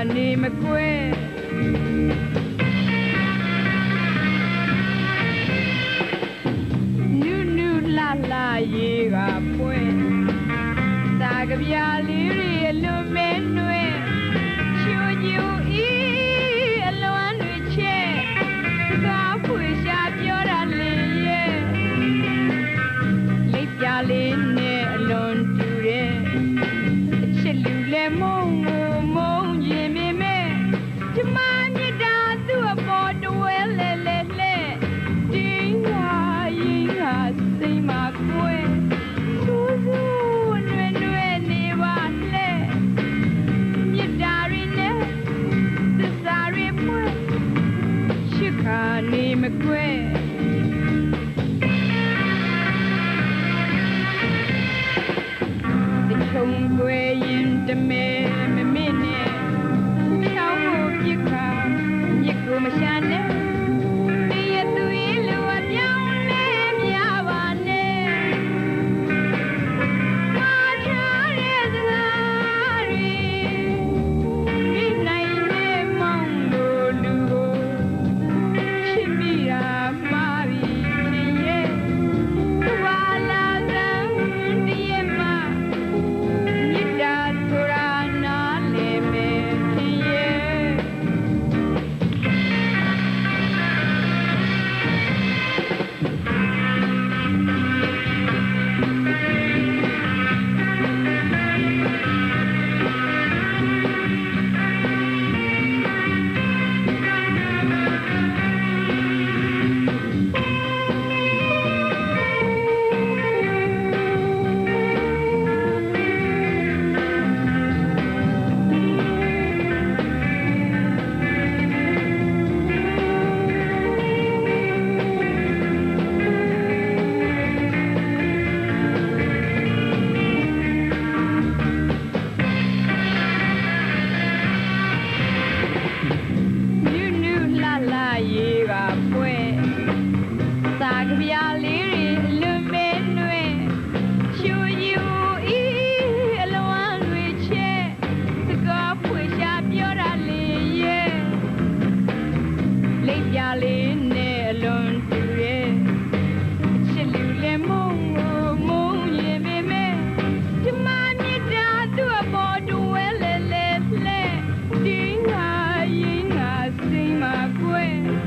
าနေမကွဲနုနုလာလာရေကပွဲသာကဗျာလေးတွေအလွန်မဲနွဲ နေမကွယ်တချုံွယ်ရင်တမဲမမင်းနဲ့ချောင်းကိုပြစ်ခါမြစ်ကိုမရှာ သာကဗျာလေးတွေအလွန်ပဲနွယ်ချူယူဤအလွန်တွေချဲစကားဖွေရှာပြောတာလေရဲ့လိပ်ပြလေးနဲ့အလွန်တူရဲ့ချစ်လူလည်းမုံကိုမုံရင်ပေမဲ့ဒီမမြတ်တာသူ့အပေါ်တူဝဲလဲလဲလဲတင်းဟာရင်ဟာစိတ်မှာကွယ်